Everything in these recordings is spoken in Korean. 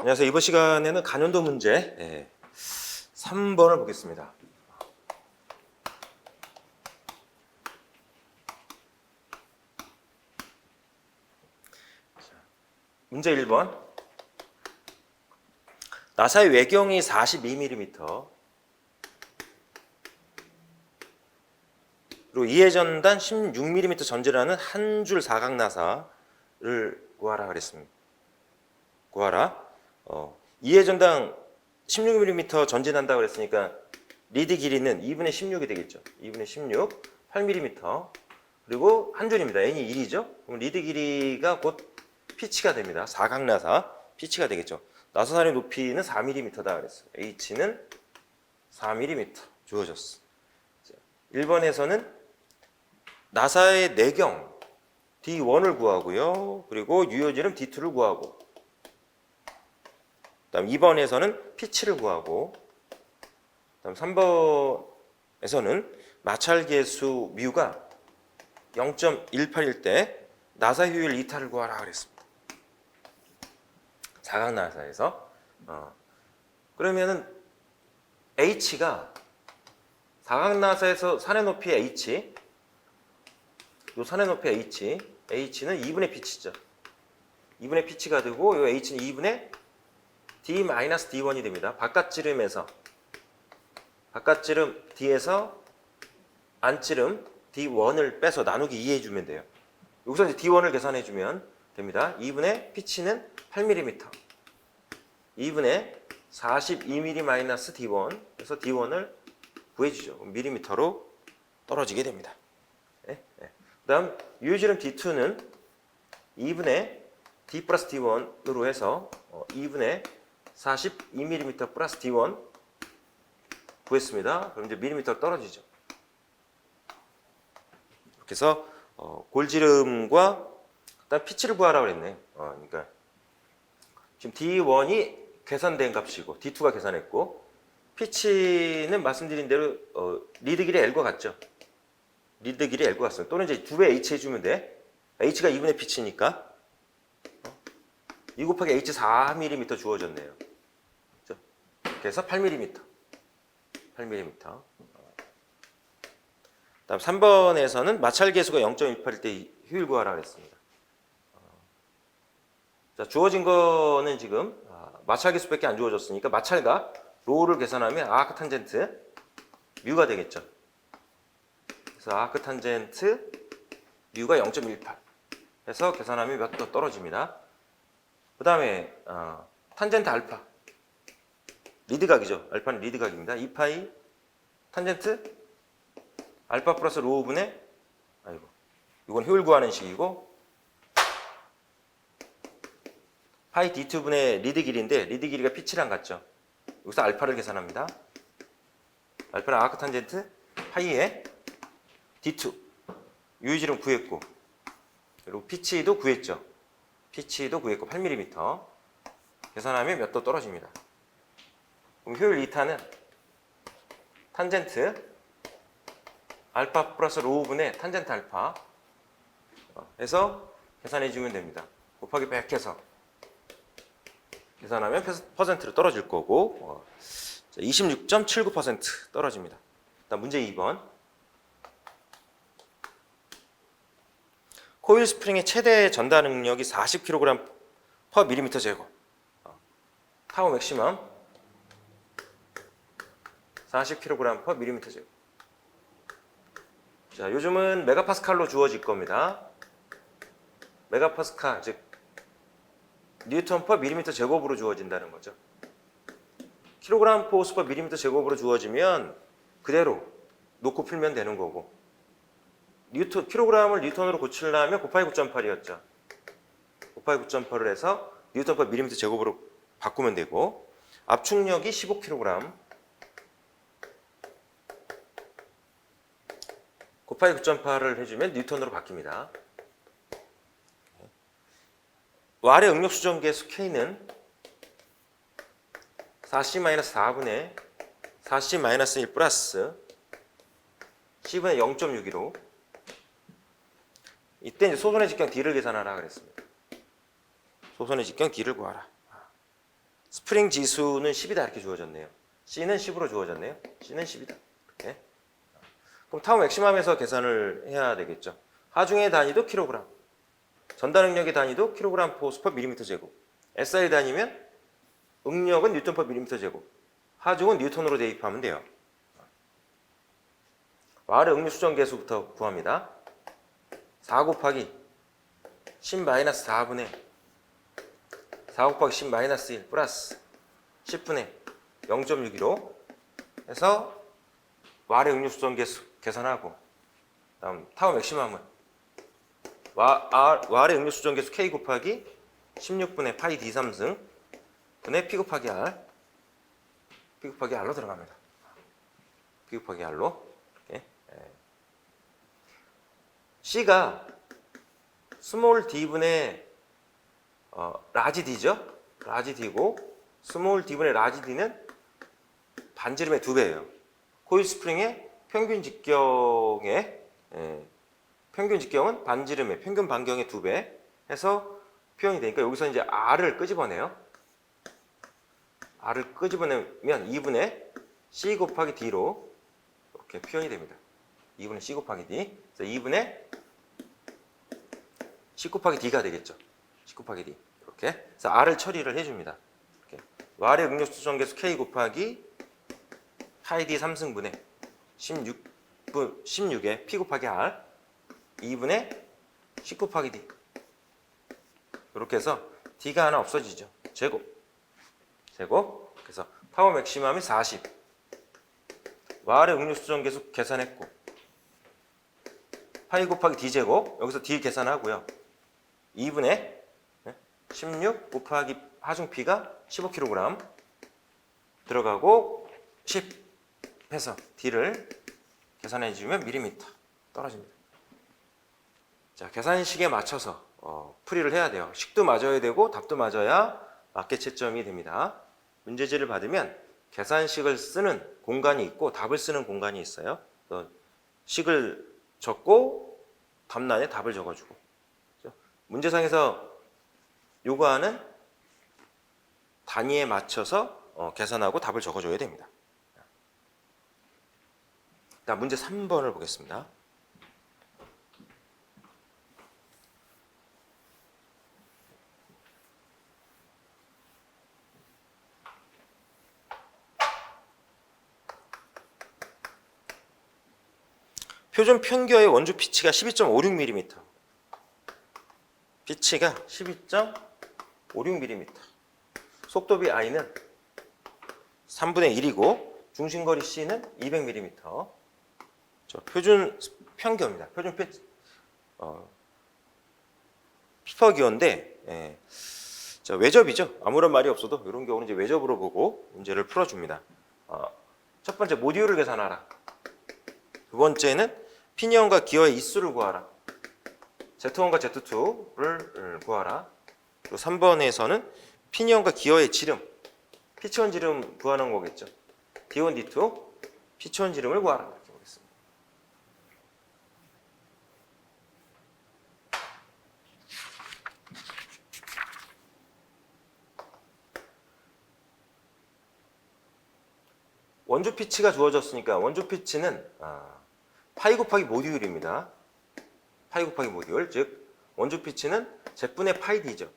안녕하세요. 이번 시간에는 간연도 문제 예, 3번을 보겠습니다. 자, 문제 1번. 나사의 외경이 42mm 그리고 이해전단 16mm 전지라는 한 줄 사각 나사를 구하라 그랬습니다. 구하라. 어, 이해 전당 16mm 전진한다 그랬으니까 리드 길이는 2분의 16이 되겠죠. 2분의 16, 8mm. 그리고 한 줄입니다. n이 1이죠. 그럼 리드 길이가 곧 피치가 됩니다. 사각나사 피치가 되겠죠. 나사산의 높이는 4mm다 그랬어요. h는 4mm 주어졌어. 1번에서는 나사의 내경 D1을 구하고요. 그리고 유효지름 D2를 구하고 그 다음 2번에서는 피치를 구하고 그다음 3번에서는 마찰 계수 뮤가 0.18일 때 나사 효율 이탈을 구하라 그랬습니다. 사각 나사에서 어. 그러면은 h가 사각 나사에서 산의 높이 h 요 산의 높이 h h는 2분의 피치죠. 2분의 피치가 되고 요 h는 2분의 d-d1이 됩니다. 바깥 지름에서 바깥 지름 d에서 안 지름 d1을 빼서 나누기 2 해주면 돼요. 여기서 이제 d1을 계산해 주면 됩니다. 2분의 피치는 8mm 2분의 42mm d1 그래서 d1을 구해주죠. 밀리미터로 떨어지게 됩니다. 네? 네. 그 다음 유효지름 d2는 2분의 d 플러스 d1으로 해서 2분의 42mm 플러스 D1 구했습니다. 그럼 이제 밀리미터 떨어지죠. 이렇게 해서 어, 골지름과 그다음 피치를 구하라고 그랬네. 어, 그러니까 지금 D1이 계산된 값이고 D2가 계산했고 피치는 말씀드린 대로 어, 리드 길이 L과 같죠. 리드 길이 L과 같습니다. 또는 이제 두배 H 해주면 돼. H가 2분의 피치니까 2 곱하기 H 4mm 주어졌네요. 그래서 8mm. 8mm. 다음 3번에서는 마찰 계수가 0.18일 때 효율 구하라 그랬습니다. 자, 주어진 거는 지금 아, 마찰 계수밖에 안 주어졌으니까 마찰과 로우를 계산하면 아크 탄젠트 뮤가 되겠죠. 그래서 아크 탄젠트 뮤가 0.18. 해서 계산하면 몇 도 떨어집니다. 그 다음에 어, 탄젠트 알파 리드각이죠. 알파는 리드각입니다. 2파이 탄젠트 알파 플러스 로우분의 아이고 이건 효율 구하는 식이고 파이 D2분의 리드 길이인데 리드 길이가 피치랑 같죠. 여기서 알파를 계산합니다. 알파는 아크 탄젠트 파이에 D2 유의지름 구했고 그리고 피치도 구했죠. 피치도 구했고 8mm 계산하면 몇 도 떨어집니다. 그럼 효율 2타는 탄젠트 알파 플러스 로우분의 탄젠트 알파 해서 계산해 주면 됩니다. 곱하기 100 해서 계산하면 퍼센트로 떨어질 거고 26.79% 떨어집니다. 다음 문제 2번 코일 스프링의 최대 전달 능력이 40kg per 밀리미터 제곱. 파워 맥시멈 40kg per 밀리미터 제곱. 자, 요즘은 메가파스칼로 주어질 겁니다. 메가파스칼 즉 뉴턴 per 밀리미터 제곱으로 주어진다는 거죠. 킬로그램 포스 per 밀리미터 제곱으로 주어지면 그대로 놓고 풀면 되는 거고 뉴턴, 킬로그램을 뉴턴으로 고치려면 곱하기 9.8이었죠. 곱하기 9.8을 해서 뉴턴 per 밀리미터 제곱으로 바꾸면 되고 압축력이 15kg 곱하기 9.8을 해주면 뉴턴으로 바뀝니다. 아래 응력 수정 계수 K는 4C-4분의 4C-1 플러스 C분의 0.615 이때 이제 소선의 직경 D를 계산하라 그랬습니다. 소선의 직경 D를 구하라. 스프링 지수는 10이다 이렇게 주어졌네요. C는 10으로 주어졌네요. C는 10이다. 그럼 타워 맥시멈에서 계산을 해야 되겠죠. 하중의 단위도 킬로그램. 전달 응력의 단위도 킬로그램 포스 퍼 밀리미터 제곱. SI 단위면 응력은 뉴턴 퍼 밀리미터 제곱. 하중은 뉴턴으로 대입하면 돼요. 와르 응류 수정 계수부터 구합니다. 4 곱하기 10 마이너스 4분의 4 곱하기 10 마이너스 1 플러스 10분의 0.615 해서 와르 응류 수정 계수 계산하고 다음 타워 맥시멈은 와, 아, 와르 응류 수정 계수 K 곱하기 16분의 파이 D 3승 분의 P 곱하기 R P 곱하기 R로 들어갑니다. P 곱하기 R로 이렇게 예. C가 스몰 d분의 어, 라지 d죠. 라지 d고 스몰 d분의 라지 d는 반지름의 두 배예요. 코일 스프링의 평균 직경의 예, 평균 직경은 반지름의 평균 반경의 두 배 해서 표현이 되니까 여기서 이제 R을 끄집어내요. R을 끄집어내면 2분의 C 곱하기 D로 이렇게 표현이 됩니다. 2분의 C 곱하기 D. 그래서 2분의 C 곱하기 D가 되겠죠. C 곱하기 D. 이렇게. 그래서 R을 처리를 해줍니다. 이렇게. R의 응력수 전개수 K 곱하기 파이 D 3승분의 16분 16에 P 곱하기 R 2분의 C 곱하기 D. 이렇게 해서 D가 하나 없어지죠. 제곱. 제곱. 그래서 타워 맥시멈이 40. R의 응력수 전개수 계산했고 파이 곱하기 D 제곱 여기서 D 계산하고요. 2분의 16 곱하기 하중 P가 15kg 들어가고 10 해서 D를 계산해 주면 밀리미터 떨어집니다. 자, 계산식에 맞춰서 어, 풀이를 해야 돼요. 식도 맞아야 되고 답도 맞아야 맞게 채점이 됩니다. 문제지를 받으면 계산식을 쓰는 공간이 있고 답을 쓰는 공간이 있어요. 식을 적고 답란에 답을 적어주고 그죠? 문제상에서 요구하는 단위에 맞춰서 어, 계산하고 답을 적어줘야 됩니다. 자, 문제 3번을 보겠습니다. 표준 편겨의 원주 피치가 12.56mm. 피치가 12.56mm. 속도비 I는 3분의 1이고 중심거리 C는 200mm. 저 표준 편겨입니다. 표준 피, 어, 피퍼기어인데 예. 자, 외접이죠. 아무런 말이 없어도 이런 경우는 이제 외접으로 보고 문제를 풀어줍니다. 어, 첫 번째 모듈을 계산하라. 두 번째는 피니언과 기어의 인수를 구하라. Z1과 Z2를 구하라. 그리고 3번에서는 피니언과 기어의 지름, 피치원 지름 구하는 거겠죠. D1, D2, 피치원 지름을 구하라. 이렇게 보겠습니다. 원주 피치가 주어졌으니까 원주 피치는 아, 파이 곱하기 모듈입니다. 파이 곱하기 모듈, 즉 원주 피치는 제분의 파이 d죠.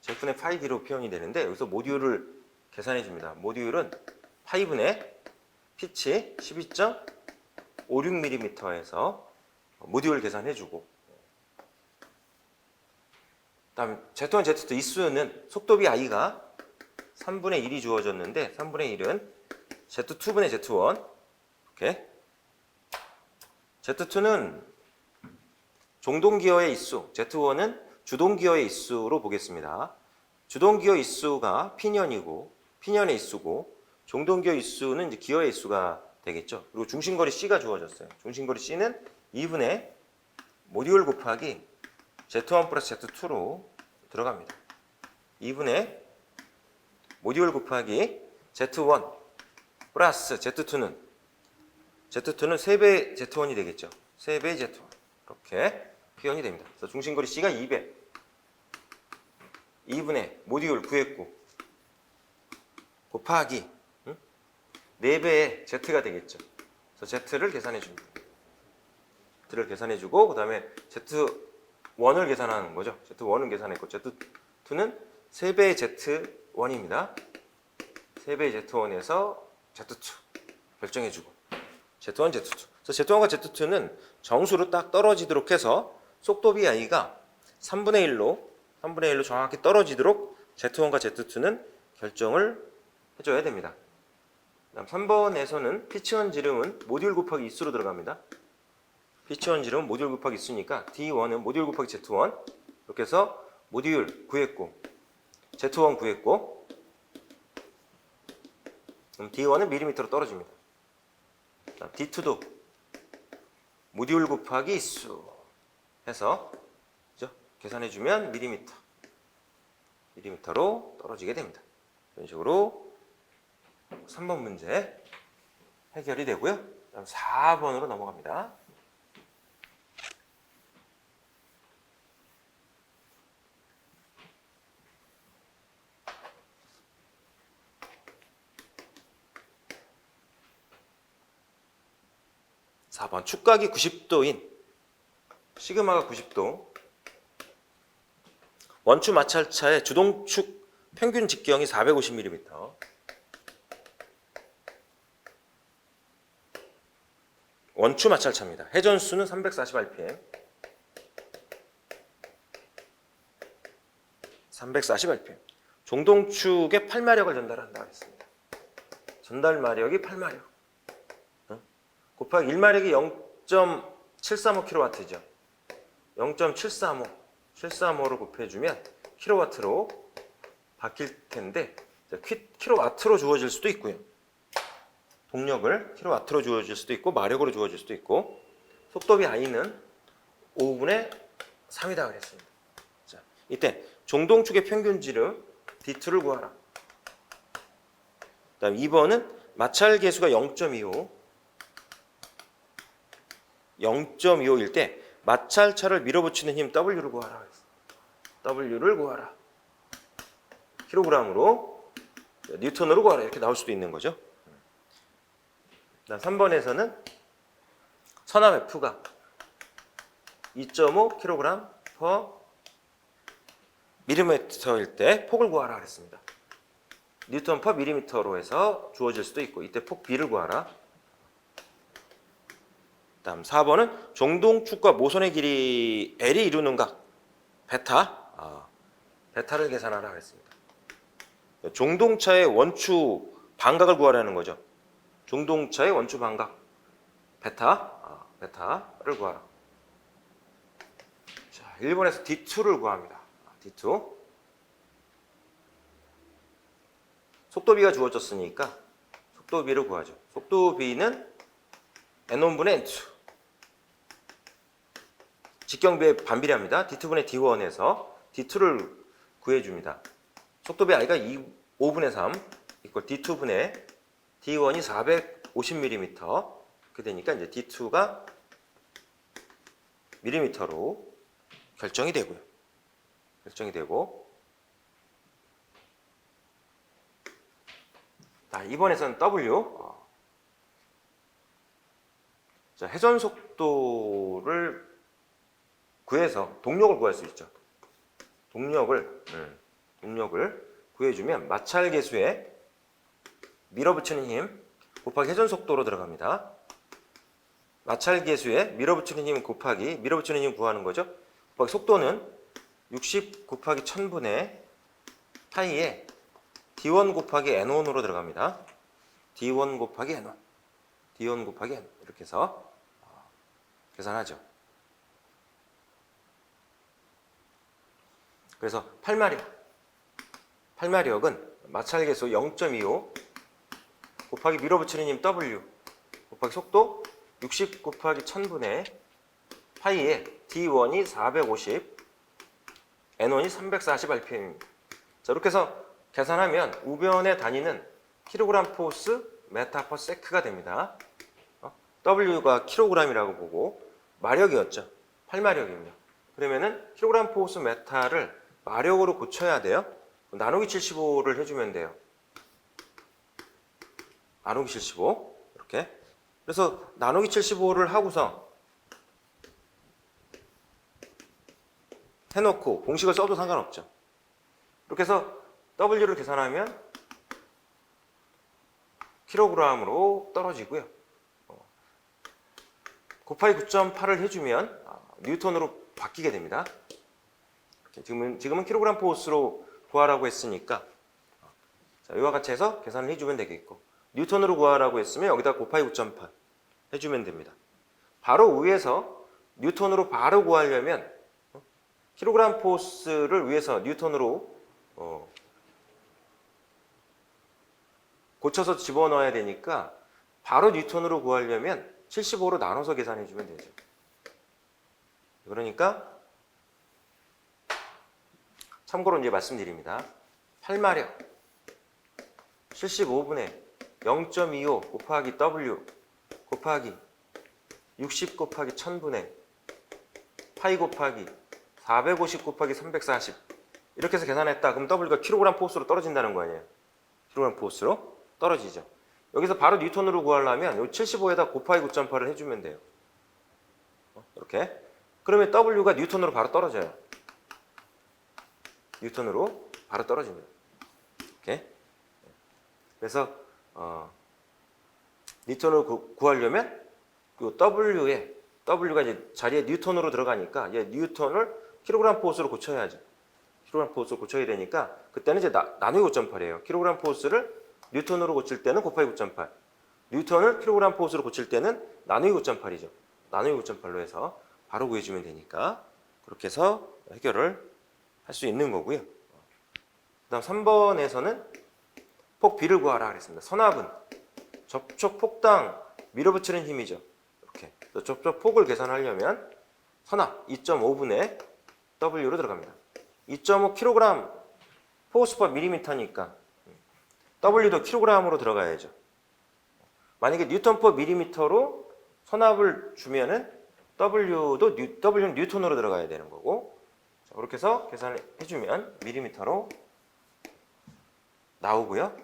제분의 파이 d로 표현이 되는데 여기서 모듈을 계산해 줍니다. 모듈은 파이분의 피치 12.56mm에서 모듈 계산해 주고 그다음 Z1, Z2 이수는 속도비 i가 3분의 1이 주어졌는데 3분의 1은 Z2분의 Z1 이렇게 Z2는 종동기어의 인수, Z1은 주동기어의 인수로 보겠습니다. 주동기어 인수가 피년이고 피년의 인수고 종동기어 인수는 이제 기어의 인수가 되겠죠. 그리고 중심거리 C가 주어졌어요. 중심거리 C는 2분의 모듈 곱하기 Z1 플러스 Z2로 들어갑니다. 2분의 모듈 곱하기 Z1 플러스 Z2는 Z2는 3배 Z1이 되겠죠. 3배 Z1 이렇게 표현이 됩니다. 그래서 중심거리 C가 200 2분의 모듈 구했고 곱하기 응? 4배의 Z가 되겠죠. 그래서 Z를 계산해 줍니다. Z를 계산해 주고 그 다음에 Z1을 계산하는 거죠. Z1은 계산했고 Z2는 3배의 Z1입니다. 3배의 Z1에서 Z2 결정해 주고 Z1, Z2. 그래서 Z1과 Z2는 정수로 딱 떨어지도록 해서 속도비 i가 3분의 1로 3분의 1로 정확히 떨어지도록 Z1과 Z2는 결정을 해줘야 됩니다. 그다음 3번에서는 피치원 지름은 모듈 곱하기 있수로 들어갑니다. 피치원 지름은 모듈 곱하기 있수니까 D1은 모듈 곱하기 Z1 이렇게 해서 모듈 구했고 Z1 구했고 그럼 D1은 밀리미터로 떨어집니다. 그다음 D2도 모듈 곱하기 있수 해서 그죠? 계산해주면 밀리미터 밀리미터로 떨어지게 됩니다. 이런 식으로 3번 문제 해결이 되고요. 그다음 4번으로 넘어갑니다. 사 번. 축각이 90도인 시그마가 90도. 원추 마찰차의 주동축 평균 직경이 450mm 원추 마찰차입니다. 회전수는 340rpm 340rpm 종동축의 8마력을 전달한다 그랬습니다. 전달 마력이 8마력 곱하기 1마력이 0.735kW죠. 0.735, 735로 곱해주면 킬로와트로 바뀔 텐데 킬로와트로 주어질 수도 있고요. 동력을 킬로와트로 주어질 수도 있고 마력으로 주어질 수도 있고 속도비 i는 5분의 3이다 그랬습니다. 자, 이때 종동축의 평균 지름 D2를 구하라. 그다음 2번은 마찰 계수가 0.25 0.25일 때 마찰차를 밀어붙이는 힘 W를 구하라. W를 구하라. 킬로그램으로 뉴턴으로 구하라. 이렇게 나올 수도 있는 거죠. 그다음 3번에서는 선암 F가 2.5 kg per 밀리미터일 때 폭을 구하라 그랬습니다. 뉴턴 per 밀리미터로 해서 주어질 수도 있고 이때 폭 B를 구하라. 다음 4번은 종동축과 모선의 길이 L이 이루는 각 베타 아, 베타를 계산하라 그랬습니다. 종동차의 원추 반각을 구하라는 거죠. 종동차의 원추 반각 베타 아, 베타를 구하라. 자, 1번에서 D2를 구합니다. 아, D2 속도비가 주어졌으니까 속도비를 구하죠. 속도비는 N1 분의 N2 직경비에 반비례합니다. D2분의 D1에서 D2를 구해줍니다. 속도비 i가 2, 5분의 3 이걸 D2분의 D1이 450mm 그렇게 되니까 이제 D2가 밀리미터로 결정이 되고요. 결정이 되고 자, 이번에서는 W 회전 속도를 구해서 동력을 구할 수 있죠. 동력을 음, 동력을 구해주면 마찰 계수에 밀어붙이는 힘 곱하기 회전 속도로 들어갑니다. 마찰 계수에 밀어붙이는 힘 곱하기 밀어붙이는 힘 구하는 거죠. 곱하기 속도는 60 곱하기 1000분의 파이에 D1 곱하기 N1으로 들어갑니다. D1 곱하기 N1 D1 곱하기 N 이렇게 해서 어, 계산하죠. 그래서 8마력 8마력은 마찰 계수 0.25 곱하기 밀어붙이는 힘 W 곱하기 속도 60 곱하기 1000분의 파이에 D1이 450 N1이 340rpm입니다. 자, 이렇게 해서 계산하면 우변의 단위는 킬로그램 포스 메타 퍼 세크가 됩니다. 어? W가 킬로그램이라고 보고 마력이었죠. 8마력입니다. 그러면은 킬로그램 포스 메타를 마력으로 고쳐야 돼요. 나누기 75를 해주면 돼요. 나누기 75 이렇게. 그래서 나누기 75를 하고서 해놓고 공식을 써도 상관없죠. 이렇게 해서 W를 계산하면 킬로그램으로 떨어지고요. 어, 곱하기 9.8을 해주면 아, 뉴턴으로 바뀌게 됩니다. 지금은, 지금은 킬로그램 포스로 구하라고 했으니까 자, 이와 같이 해서 계산을 해주면 되겠고 뉴턴으로 구하라고 했으면 여기다 곱하기 9.8 해주면 됩니다. 바로 위에서 뉴턴으로 바로 구하려면 어, 킬로그램 포스를 위해서 뉴턴으로 어, 고쳐서 집어넣어야 되니까 바로 뉴턴으로 구하려면 75로 나눠서 계산해 주면 되죠. 그러니까 참고로 이제 말씀드립니다. 8마력 75분의 0.25 곱하기 W 곱하기 60 곱하기 1000분의 파이 곱하기 450 곱하기 340 이렇게 해서 계산했다. 그럼 W가 킬로그램 포스로 떨어진다는 거 아니에요. 킬로그램 포스로 떨어지죠. 여기서 바로 뉴턴으로 구하려면 요 75에다 곱하기 9.8을 해주면 돼요. 어, 이렇게. 그러면 W가 뉴턴으로 바로 떨어져요. 뉴턴으로 바로 떨어집니다. 이렇게. 그래서 어, 뉴턴으로 구, 구하려면 그 W에 W가 이제 자리에 뉴턴으로 들어가니까 얘 뉴턴을 킬로그램 포스로 고쳐야죠. 킬로그램 포스로 고쳐야 되니까 그때는 이제 나, 나누기 5.8이에요. 킬로그램 포스를 뉴턴으로 고칠 때는 곱하기 9.8. 뉴턴을 킬로그램 포스로 고칠 때는 나누기 9.8이죠. 나누기 9.8로 해서 바로 구해주면 되니까 그렇게 해서 해결을 할 수 있는 거고요. 그 다음 3번에서는 폭 B를 구하라 그랬습니다. 선압은 접촉 폭당 밀어붙이는 힘이죠. 이렇게 접촉 폭을 계산하려면 선압 2.5분의 W로 들어갑니다. 2.5kg 포스 퍼 밀리미터니까 W도 킬로그램으로 들어가야죠. 만약에 뉴턴 퍼 밀리미터로 선압을 주면은 W도 뉴, W는 뉴턴으로 들어가야 되는 거고 자, 그렇게 해서 계산을 해주면 밀리미터로 나오고요.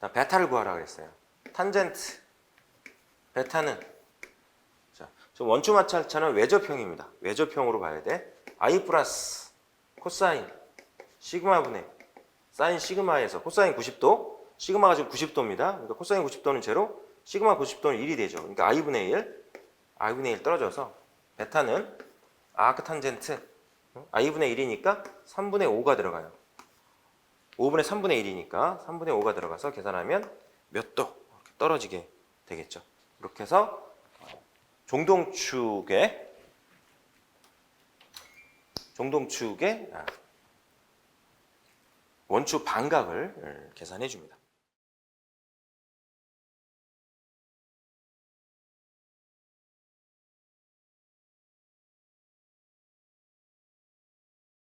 자, 베타를 구하라 그랬어요. 탄젠트 베타는 자, 저 원추 마찰차는 외접형입니다. 외접형으로 봐야 돼. I 플러스 코사인 시그마 분의 사인 시그마에서 코사인 90도 시그마가 지금 90도입니다. 그러니까 코사인 90도는 제로 시그마 90도는 1이 되죠. 그러니까 i분의 1 i분의 1 떨어져서 베타는 아크 탄젠트 i분의 1이니까 3분의 5가 들어가요. 5분의 3분의 1이니까 3분의 5가 들어가서 계산하면 몇 도 떨어지게 되겠죠. 이렇게 해서 종동축의 종동축의 아, 원추 반각을 계산해 줍니다.